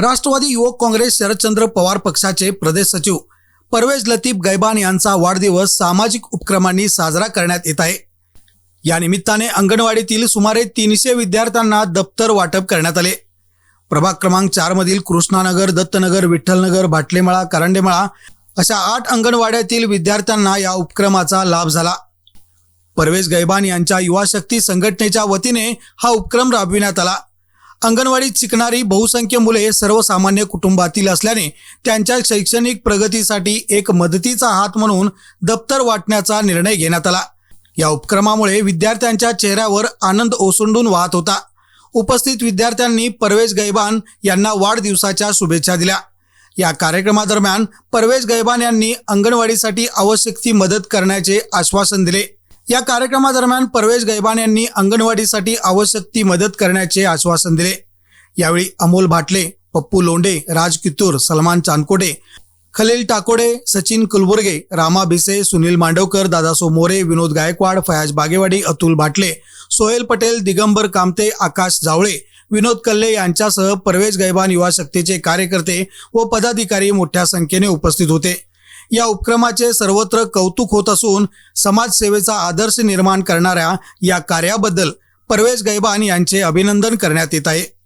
राष्ट्रवादी युवक काँग्रेस शरदचंद्र पवार पक्षाचे प्रदेश सचिव परवेज लतीफ गैबान यांचा वाढदिवस सामाजिक उपक्रमांनी साजरा करण्यात येत आहे. या निमित्ताने अंगणवाडीतील सुमारे तीनशे विद्यार्थ्यांना दप्तर वाटप करण्यात आले. प्रभाग क्रमांक चार मधील कृष्णानगर दत्तनगर विठ्ठलनगर भाटलेमळा करंडेमळा अशा आठ अंगणवाड्यातील विद्यार्थ्यांना या उपक्रमाचा लाभ झाला. परवेज गैबान यांच्या युवा शक्ती संघटनेच्या वतीने हा उपक्रम राबविण्यात आला. अंगणवाडीत शिकणारी बहुसंख्य मुले सर्वसामान्य कुटुंबातील असल्याने त्यांच्या शैक्षणिक प्रगतीसाठी एक मदतीचा हात म्हणून दप्तर वाटण्याचा निर्णय घेण्यात आला. या उपक्रमामुळे विद्यार्थ्यांच्या चेहऱ्यावर आनंद ओसंडून वाहत होता. उपस्थित विद्यार्थ्यांनी परवेज गैबान यांना वाढदिवसाच्या शुभेच्छा दिल्या. या कार्यक्रमादरम्यान परवेज गैबान यांनी अंगणवाडीसाठी आवश्यक ती मदत करण्याचे आश्वासन दिले. या कार्यक्रमादरम्यान परवेश गैबान यांनी अंगणवाडीसाठी आवश्यक ती मदत करण्याचे आश्वासन दिले. यावेळी अमोल भाटले पप्पू लोंडे राज कित्तूर सलमान चांदकोटे खलील टाकोडे सचिन कुलबुर्गे रामा भिसे सुनील मांडवकर दादासो मोरे विनोद गायकवाड फयाज बागेवाडी अतुल भाटले सोहेल पटेल दिगंबर कामते आकाश जावळे विनोद कल्ले यांच्यासह परवेश गैबान युवा शक्तीचे कार्यकर्ते व पदाधिकारी मोठ्या संख्येने उपस्थित होते. या उपक्रमाचे सर्वत्र कौतुक होत असून समाजसेवेचा आदर्श निर्माण करणाऱ्या या कार्याबद्दल परवेश गैबान यांचे अभिनंदन करण्यात येत आहे.